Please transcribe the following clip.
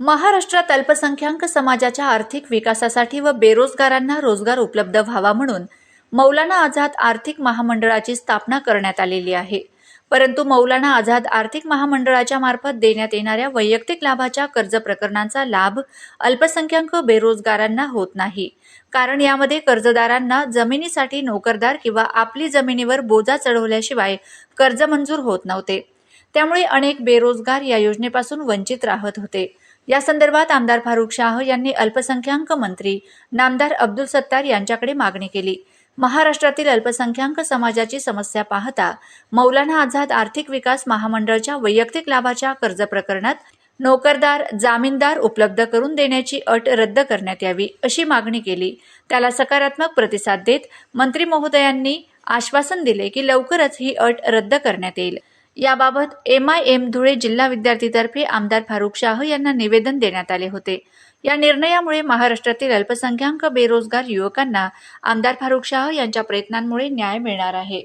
महाराष्ट्रात अल्पसंख्याक समाजाच्या आर्थिक विकासासाठी व बेरोजगारांना रोजगार उपलब्ध व्हावा म्हणून मौलाना आझाद आर्थिक महामंडळाची स्थापना करण्यात आलेली आहे. परंतु मौलाना आझाद आर्थिक महामंडळाच्या मार्फत देण्यात येणाऱ्या वैयक्तिक लाभाच्या कर्ज प्रकरणांचा लाभ अल्पसंख्याक बेरोजगारांना होत नाही. कारण यामध्ये कर्जदारांना जमिनीसाठी नोकरदार किंवा आपली जमिनीवर बोजा चढवल्याशिवाय कर्ज मंजूर होत नव्हते. त्यामुळे अनेक बेरोजगार या योजनेपासून वंचित राहत होते. या संदर्भात आमदार फारुख शाह यांनी अल्पसंख्याक मंत्री नामदार अब्दुल सत्तार यांच्याकडे मागणी केली. महाराष्ट्रातील अल्पसंख्याक समाजाची समस्या पाहता मौलाना आझाद आर्थिक विकास महामंडळच्या वैयक्तिक लाभाच्या कर्ज प्रकरणात नोकरदार जामीनदार उपलब्ध करून देण्याची अट रद्द करण्यात यावी अशी मागणी केली. त्याला सकारात्मक प्रतिसाद देत मंत्री महोदयांनी आश्वासन दिले की लवकरच ही अट रद्द करण्यात येईल. याबाबत एम आय एम धुळे जिल्हा विद्यार्थीतर्फे आमदार फारुख शाह यांना निवेदन देण्यात आले होते. या निर्णयामुळे महाराष्ट्रातील अल्पसंख्याक बेरोजगार युवकांना आमदार फारुख शाह यांच्या प्रयत्नांमुळे न्याय मिळणार आहे.